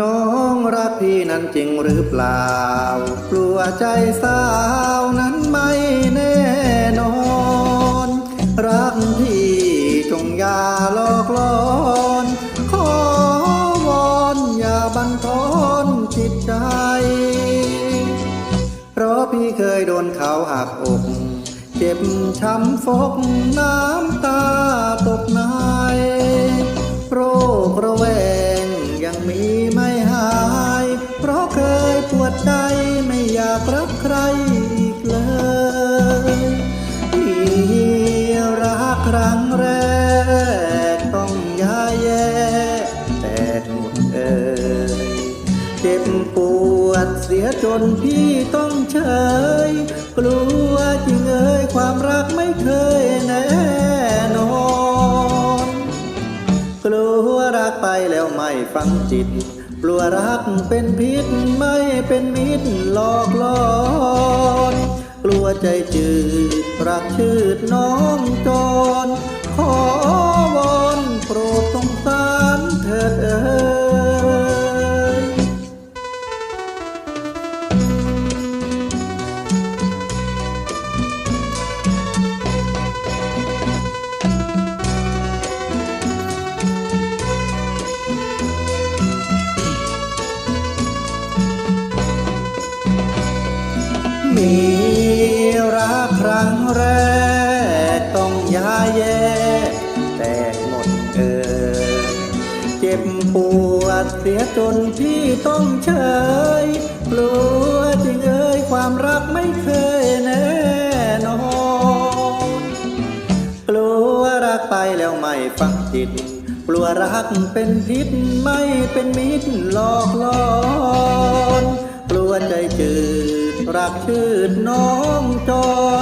น้องรักพี่นั้นจริงหรือเปล่า กลัวใจสาวนั้นไม่แน่นอน รักพี่จงอย่าหลอกลอน ขอวอนอย่าบันทอนจิตใจ เพราะพี่เคยโดนเขาหักอก เจ็บช้ำฟกน้ำตาตกในโรคระแวง ครั้งแรกต้องย้ายแย่แต่หมดเอ่ยเจ็บปวดเสียจนพี่ต้องเฉย กลัวจริงเอ่ยความรักไม่เคยแน่นอน กลัวรักไปแล้วไม่ฟังจิต กลัวรักเป็นพิษไม่เป็นมิตรหลอกลอนกลัวใจจืดรักชืดน้องจร มีรักครั้งแรกต้องย้าแย่แต่หมดเอ่ยเจ็บปวดเสียจนที่ต้องเฉยกลัวจริงเอ่ยความรักไม่เคยแน่นอนกลัวรักไปแล้วไม่ฟังจิต กลัวรักเป็นพิษไม่เป็นมิตรหลอกลอนกลัวใจจืด รักชื่นน้องจอน